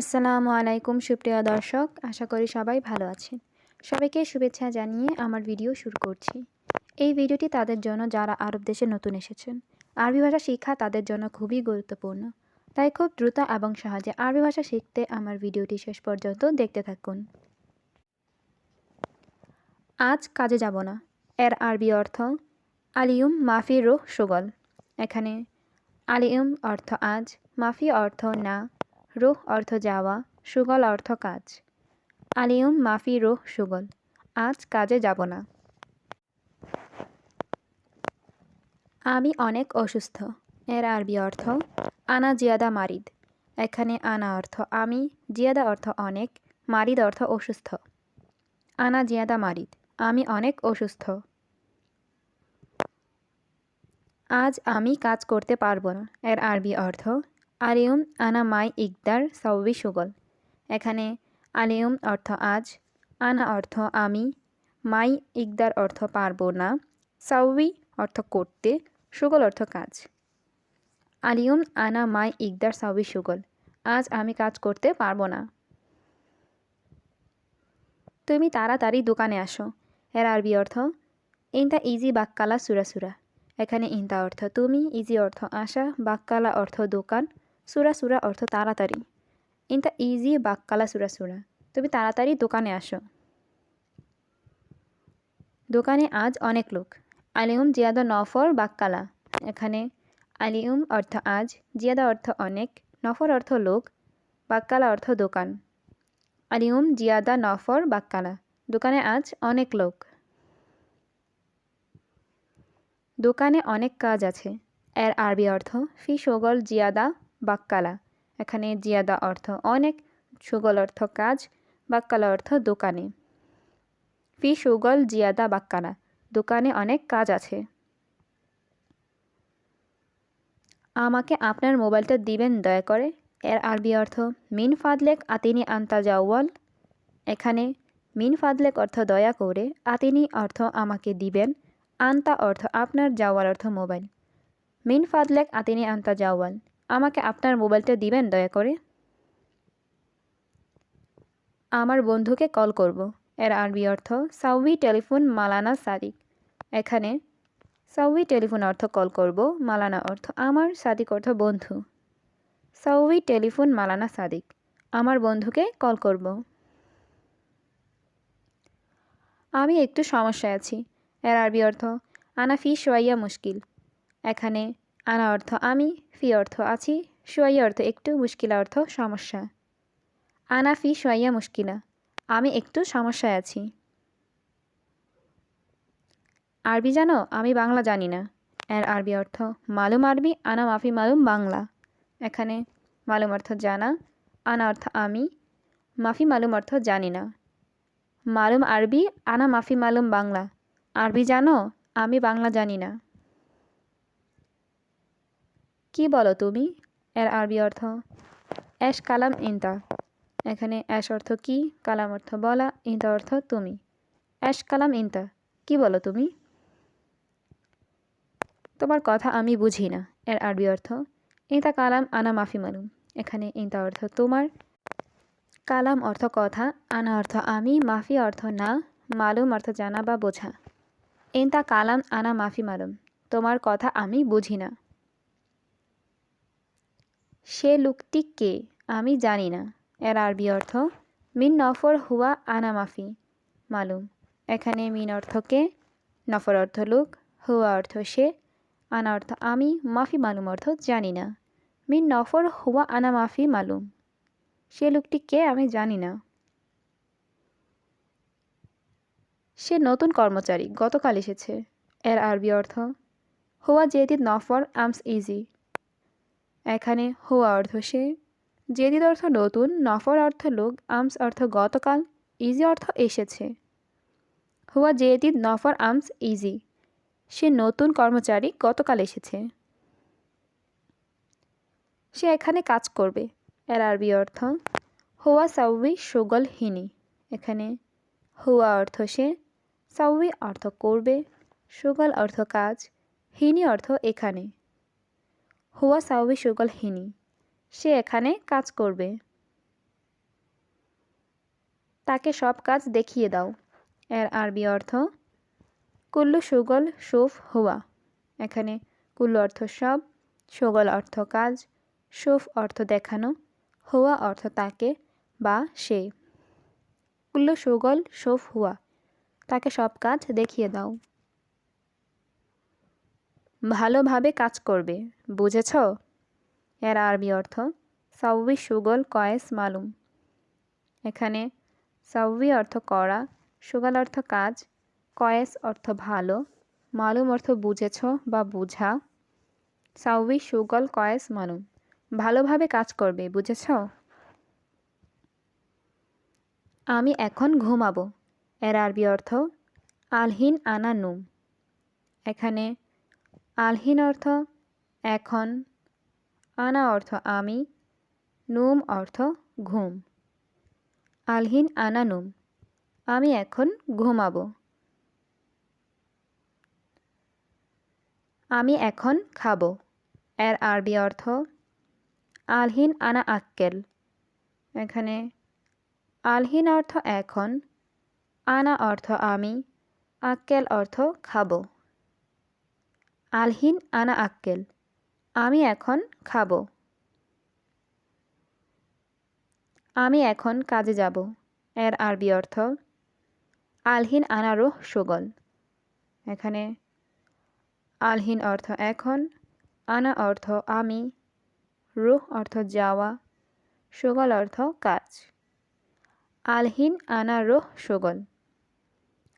আসসালামু আলাইকুম, সুপ্রিয় দর্শক। আশা করি সবাই ভালো আছেন। সবাইকে শুভেচ্ছা জানিয়ে আমার ভিডিও শুরু করছি। এই ভিডিওটি তাদের জন্য যারা আরব দেশে নতুন এসেছেন, আরবি ভাষা শিক্ষা তাদের জন্য খুবই গুরুত্বপূর্ণ। তাই খুব দ্রুত এবং সহজে আরবি ভাষা শিখতে আমার ভিডিওটি শেষ পর্যন্ত দেখতে থাকুন। আজ কাজে যাব না। এর আরবি অর্থ আলিউম মাফি রুহ সুগল। এখানে আলিউম অর্থ আজ, মাফি অর্থ না। রুহ অর্থ যাওয়া, সুগল অর্থ কাজ। আলিউম, মাফি, রুহ, সুগল। আজ কাজে যাব না। আমি অনেক অসুস্থ। এর আরবি অর্থ, আনা জিয়াদা মারিদ। এখানে আনা অর্থ আমি, জিয়াদা অর্থ অনেক, মারিদ অর্থ অসুস্থ। আনা জিয়াদা মারিদ, আমি অনেক অসুস্থ। আজ আমি কাজ করতে পারব না। এর আরবি অর্থ আলিউম আনা মাই, ইকদার সৌবি সুগল। এখানে আলিউম অর্থ আজ, আনা অর্থ আমি, মাই, ইকদার অর্থ পারব না সাউবি অর্থ করতে, সুগল অর্থ কাজ। আলিউম আনা মাই, ইকদার সাউবি সুগল, আজ আমি কাজ করতে পারব না। তুমি তাড়াতাড়ি দোকানে আসো। এর আরবি অর্থ, ইনতা ইজি বাক্কালা সুরা সুরা। এখানে ইনতা অর্থ, তুমি ইজি অর্থ আসা, বাক্কালা অর্থ দোকান সুরা সুরা অর্থ তাড়াতাড়ি। ইনতা ইজি বাক্কালা সুরা সুরা। তুমি তাড়াতাড়ি দোকানে আসো। দোকানে আজ অনেক লোক। আলিউম জিয়াদা নফর বাক্কালা। এখানে আলিউম অর্থ আজ, জিয়াদা অর্থ অনেক, নফর অর্থ লোক, বাক্কালা অর্থ দোকান। আলিউম জিয়াদা নফর বাক্কালা। দোকানে আজ অনেক লোক। দোকানে অনেক কাজ আছে। এর আরবি অর্থ, ফি সগল জিয়াদা বাক্কালা। এখানে জিয়াদা অর্থ অনেক, সুগল অর্থ কাজ, বাক্কালা অর্থ দোকানে। ফি সুগল, জিয়াদা, বাক্কালা। দোকানে অনেক কাজ আছে। আমাকে আপনার মোবাইলটা দিবেন, দয়া করে। এর আরবি অর্থ, মিন ফাদলেক আতিনি আন্তা জাওয়াল। এখানে, মিন ফাদলেক অর্থ দয়া করে, আতিনি অর্থ আমাকে দিবেন। আন্তা অর্থ আপনার যাওয়াল অর্থ মোবাইল। মিন ফাদলেক আতিনি আন্তা জাওয়াল। আমাকে আপনার মোবাইলটা দিবেন, দয়া করে? আমার বন্ধুকে কল করব। এর আরবি অর্থ সাউই টেলিফোন মালানা সাদিক। এখানে সাউই টেলিফোন অর্থ কল করব, মালানা অর্থ আমার, সাদিক অর্থ বন্ধু। সাউই টেলিফোন মালানা সাদিক, আমার বন্ধুকে কল করব। আমি একটু সমস্যায় আছি। এর আরবি অর্থ, আনা ফি সোয়াইয়া মুশকিল। এখানে আনা অর্থ আমি, ফি অর্থ আছি সোয়াইয়া অর্থ একটু, মুশকিলা অর্থ সমস্যা। আনা, ফি, সোয়াইয়া, মুশকিলা, আমি একটু, সমস্যায় আছি। আরবি জানো? আমি বাংলা জানি না। এর আরবি অর্থ, মালুম আরবি, আনা মাফি মালুম বাংলা। এখানে মালুম অর্থ জানা, আনা অর্থ আমি, মাফি মালুম অর্থ জানি না। মালুম আরবি, আনা মাফি মালুম বাংলা। আরবি জানো? আমি বাংলা জানি না। কি বলো তুমি? এর আরবি অর্থ, অ্যাশ কালাম ইন্তা। এখানে অ্যাশ অর্থ কি, কালাম অর্থ বলা, ইন্তা অর্থ তুমি। অ্যাশ কালাম ইন্তা। কি বলো তুমি? তোমার কথা আমি বুঝি না, এর আরবি অর্থ, ইন্তা কালাম আনা মাফি মালুম। এখানে ইন্তা অর্থ তোমার। কালাম অর্থ কথা, আনা অর্থ আমি, মাফি অর্থ না, মালুম অর্থ জানা বা বোঝা। ইন্তা কালাম আনা মাফি মালুম। তোমার কথা আমি বুঝি না। সে লোকটি কে? আমি জানি না। এর আরবি অর্থ, মিন নফর হুয়া আনা মাফি। মালুম। এখানে মিন অর্থ কে? নফর অর্থ লোক, হুয়া অর্থ সে। আনা অর্থ, আমি, মাফি মালুম অর্থ জানি না। মিন নফর হুয়া আনা মাফি? মালুম। সে লোকটি কে? আমি জানি না। সে নতুন কর্মচারী, গতকাল এসেছে। এর আরবি অর্থ, হুয়া জেদিদ নফর, আমস ইজি। এখানে হুয়া অর্থ সে। জেদিদ অর্থ নতুন, নফর অর্থ লোক, আমস অর্থ গতকাল, ইজি অর্থ এসেছে। হুয়া জেদিদ নফর, আমস, ইজি। সে নতুন কর্মচারী, গতকাল এসেছে। সে এখানে কাজ করবে, এর আরবি অর্থ, হুয়া সাউই সুগল হিনি। এখানে হুয়া অর্থ সে সাউই অর্থ করবে, সুগল অর্থ কাজ, হিনি অর্থ এখানে। হুয়া সাউবি সুগল হিনি। সে এখানে কাজ করবে। তাকে সব কাজ দেখিয়ে দাও। এর আরবি অর্থ, কুল্লু সুগল সুফ হুয়া। এখানে কুল্লু অর্থ সব, সুগল অর্থ কাজ, সুফ অর্থ দেখানো, হুয়া অর্থ তাকে বা সে। কুল্লু সুগল সুফ হুয়া, তাকে সব কাজ দেখিয়ে দাও। ভালোভাবে কাজ করবে, বুঝেছ? এর আরবি অর্থ, সাউবি সুগল কয়েস মালুম। এখানে, সাউবি অর্থ করা সুগল অর্থ কাজ, কয়েস অর্থ ভালো, মালুম অর্থ বুঝেছ বা বুঝা। সাউবি সুগল কয়েস মালুম। ভালোভাবে কাজ করবে, বুঝেছ? আমি এখন ঘুমাবো। এর আরবি অর্থ, আলহিন আনা নুম। এখানে আলহিন অর্থ এখন, আনা অর্থ আমি, নুম অর্থ ঘুম। আলহিন, আনা নুম, আমি এখন ঘুমাবো। আমি এখন খাব, এর আরবি অর্থ আলহিন, আনা আক্কেল। এখানে আলহিন অর্থ এখন, আনা অর্থ আমি, আক্কেল অর্থ খাব। আলহিন আনা আক্কেল, আমি এখন খাব। আমি এখন কাজে যাব, এর আরবি অর্থ, আলহিন আনা রোহ সুগল। এখানে আলহিন অর্থ এখন, আনা অর্থ আমি, রুহ অর্থ যাওয়া, সুগল অর্থ কাজ। আলহিন আনা রোহ সুগল,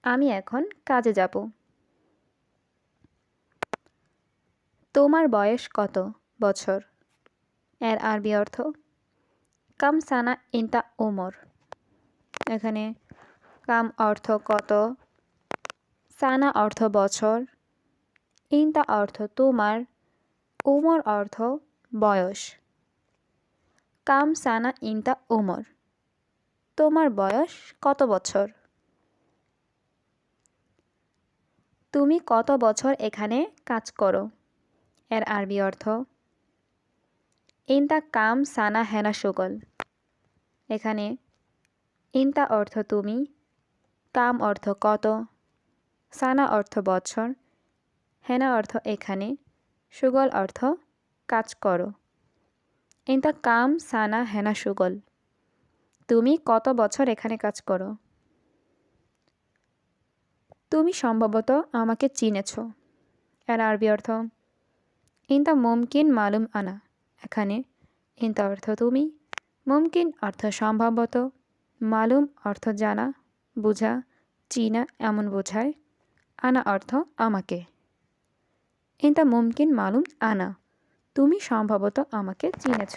আমি এখন কাজে যাব। তোমার বয়স কত বছর? এর আরবি অর্থ, কাম সানা ইনতা ওমর এখানে কাম অর্থ কত, সানা অর্থ বছর, ইনতা অর্থ তোমার ওমর অর্থ বয়স। কাম সানা ইনতা ওমর তোমার বয়স কত বছর? তুমি কত বছর এখানে কাজ করো? এর আরবি অর্থ, ইনতা কাম সানা হেনা সুগল। এখানে, ইনতা অর্থ তুমি, কাম অর্থ কত, সানা অর্থ বছর হেনা অর্থ এখানে, সুগল অর্থ কাজ করো। ইনতা কাম সানা হেনা সুগল, তুমি কত বছর এখানে কাজ করো? তুমি সম্ভবত আমাকে চিনেছ। এর আরবি অর্থ ইনতা মুমকিন মালুম আনা এখানে ইন্দা অর্থ তুমি মুমকিন অর্থ সম্ভবত মালুম অর্থ জানা বুঝা চিনা এমন বোঝায় আনা অর্থ আমাকে ইন্দা মুমকিন মালুম আনা তুমি সম্ভবত আমাকে চিনেছ